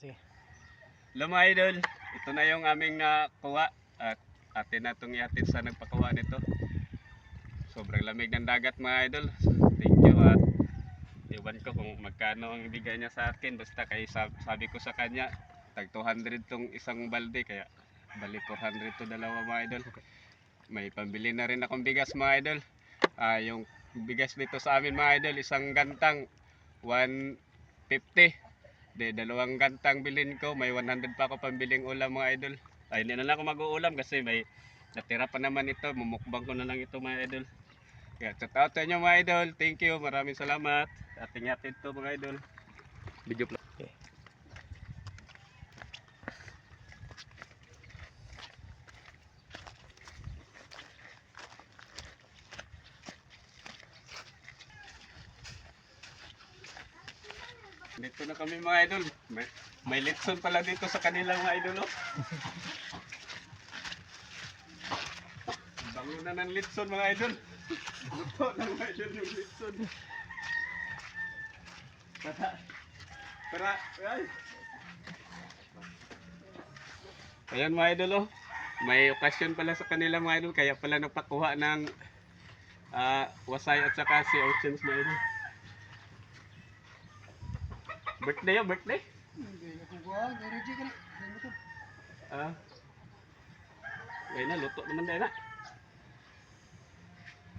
Sige. Mga idol, ito na yung aming nakuha at atin na itong ihatid sa nagpakuha nito. Sobrang lamig ng dagat mga idol. Thank you at iwan ko kung magkano ang ibigay niya sa akin. Basta kay sab- sabi ko sa kanya, tag 200 tong isang balde kaya bali 400 to dalawa mga idol. May pambili na rin akong bigas mga idol. Ah, yung bigas dito sa amin mga idol, isang gantang 150. De, dalawang gantang bilhin ko. May 100 pa ako pambiling ulam mga idol. Ay, hindi na lang ako mag-uulam kasi may natira pa naman ito. Mumukbang ko na lang ito mga idol. Kaya shout out sa inyo mga idol. Thank you. Maraming salamat. Ating hatid to mga idol. Video Dito na kami mga idol. May, may litson pala dito sa kanilang mga idol. Oh. Bango na ng litson mga idol. Luto na mga idol yung litson. Tara. Tara. Ay. Ayan mga idol oh. May okasyon pala sa kanila mga idol kaya pala nagpakuha ng ah, wasay at saka si Oceans mga idol. Birthday yun, birthday? Ah. Ngayon na, luto naman dahil na.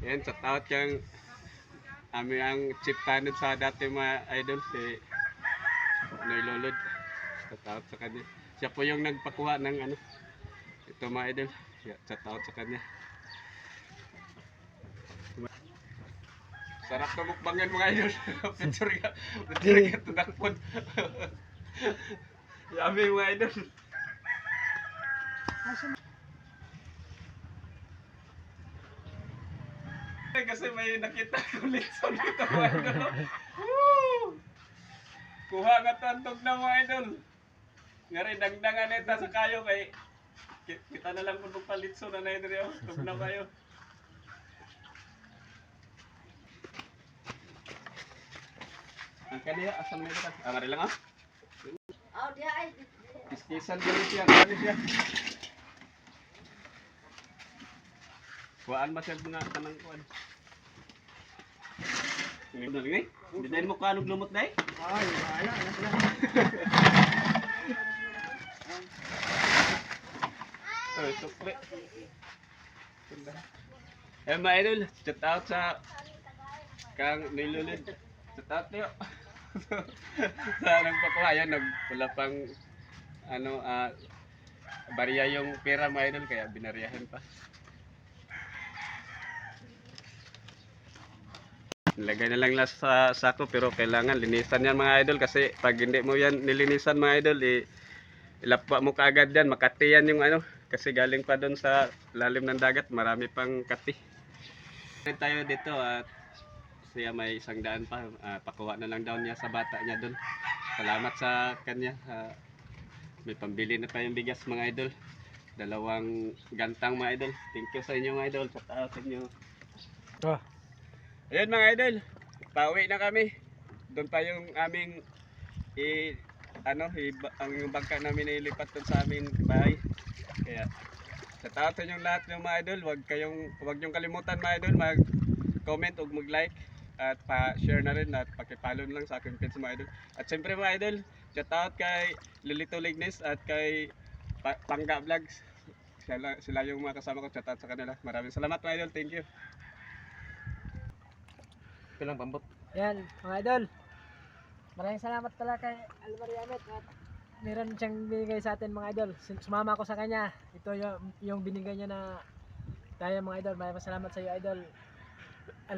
Yan, sa tawat yung ami ang chip tanod sa dati mga idol si Noy Lolod. Sa tawat sa kanya. Siya po yung nagpakuha ng ano. Ito mga idol. Siya, sa tawat sa kanya. Sarap ka mukbangan mga idol. Picture ka. Picture ka ito nakpon. Yummy mga idol. Kasi may nakita ko litson dito mga idol. Woo! Kuha nga tantog na mga idol. Nga rin, dagdangan neta sa kayo kay ki- kita na lang kung palitson na na idol. Tug na kayo. Ang kaniya, asan may bukas? Ah, ngari lang ah. Oh, dia ay. Kiskisan dito siya, kani siya. Kuhaan ba siya mga kanang kuhaan? Ngayon na rin eh. Hindi dahil mo kanog lumot dahil. Ay, wala na sukli. Eh, mga idol, shout out sa kang nilulid. Shout out niyo. sa nagpakuha yan, nagpula pang ano, ah, barya yung pera mga idol, kaya binaryahan pa. Lagay na lang lang sa sako pero kailangan linisan yan mga idol kasi pag hindi mo yan nilinisan mga idol eh, ilapwa mo kaagad yan makati yan yung ano kasi galing pa doon sa lalim ng dagat marami pang kati tayo dito at siya may isang daan pa. Ah, pakuha na lang daw niya sa bata niya doon salamat sa kanya. Ah, may pambili na pa yung bigas mga idol. Dalawang gantang mga idol. Thank you sa inyo mga idol. Sa tao sa inyo. Oh, Ayan mga idol, pauwi na kami. Doon pa yung aming i ano, i, ang yung bangka namin ilipat doon sa aming bahay. Kaya sa tao sa inyong lahat ng mga idol, wag kayong wag yung kalimutan mga idol, mag-comment o mag-like at pa-share na rin at paki-follow na lang sa aking page mga idol. At siyempre mga idol, shout out kay Lilito Lignes at kay pa- Pangga Vlogs. Sila, sila yung mga kasama ko, shout out sa kanila. Maraming salamat mga idol, thank you. pilang pambot. Yan, mga idol. Maraming salamat pala kay Almariamet at meron siyang binigay sa atin mga idol. Sumama ako sa kanya. Ito yung, yung binigay niya na tayo mga idol. Maraming salamat sa iyo idol.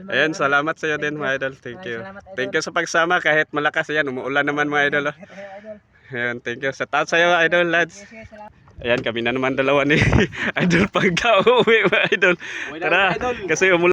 Ayan, salamat sa iyo din mga idol. Thank Maraming you. salamat, idol. Thank you sa pagsama kahit malakas yan. Umuulan naman mga idol. oh. Ayan, thank you. Sa taas sa iyo idol lads. Ayan, kami na naman dalawa ni idol pagka uwi mga idol. Tara, kasi umulan.